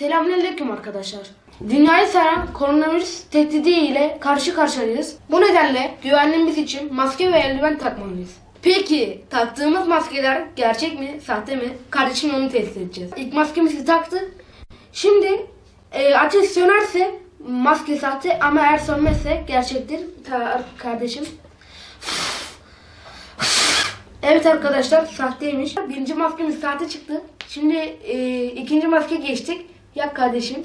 Selamünaleyküm arkadaşlar. Dünyayı saran koronavirüs tehdidi ile karşı karşıyayız. Bu nedenle güvenliğimiz için maske ve eldiven takmalıyız. Peki taktığımız maskeler gerçek mi, sahte mi? Kardeşim onu test edeceğiz. İlk maskemizi taktık. Şimdi e, ateş sönerse maske sahte ama eğer sönmezse gerçektir. Kardeşim. Evet arkadaşlar sahteymiş. Birinci maskemiz sahte çıktı. Şimdi e, ikinci maske geçtik. Yak kardeşim.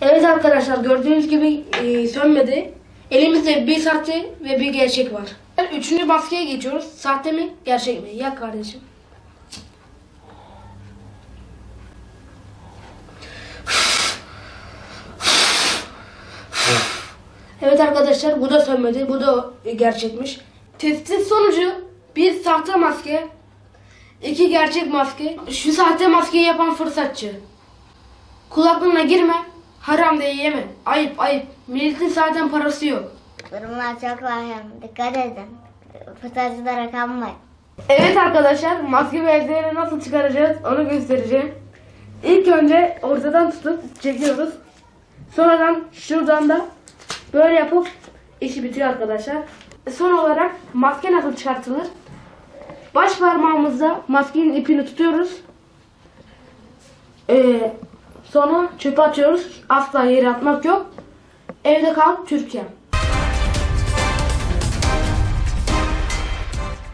Evet arkadaşlar gördüğünüz gibi e, sönmedi. Elimizde bir sahte ve bir gerçek var. Üçüncü maskeye geçiyoruz. Sahte mi gerçek mi? Yak kardeşim. Evet arkadaşlar bu da sönmedi. Bu da gerçekmiş. Testin sonucu bir sahte maske, iki gerçek maske. Şu sahte maskeyi yapan fırsatçı. Kulaklığına girme, haram diye yeme. Ayıp ayıp. Milletin zaten parası yok. Durumlar çok vahim. Dikkat edin. Fırsatçılara kanmayın. Evet arkadaşlar maske ve nasıl çıkaracağız onu göstereceğim. İlk önce ortadan tutup çekiyoruz. Sonradan şuradan da böyle yapıp işi bitiyor arkadaşlar. Son olarak maske nasıl çıkartılır? Baş parmağımızda maskenin ipini tutuyoruz. Ee, sonra çöpe atıyoruz. Asla yere atmak yok. Evde kal Türkiye.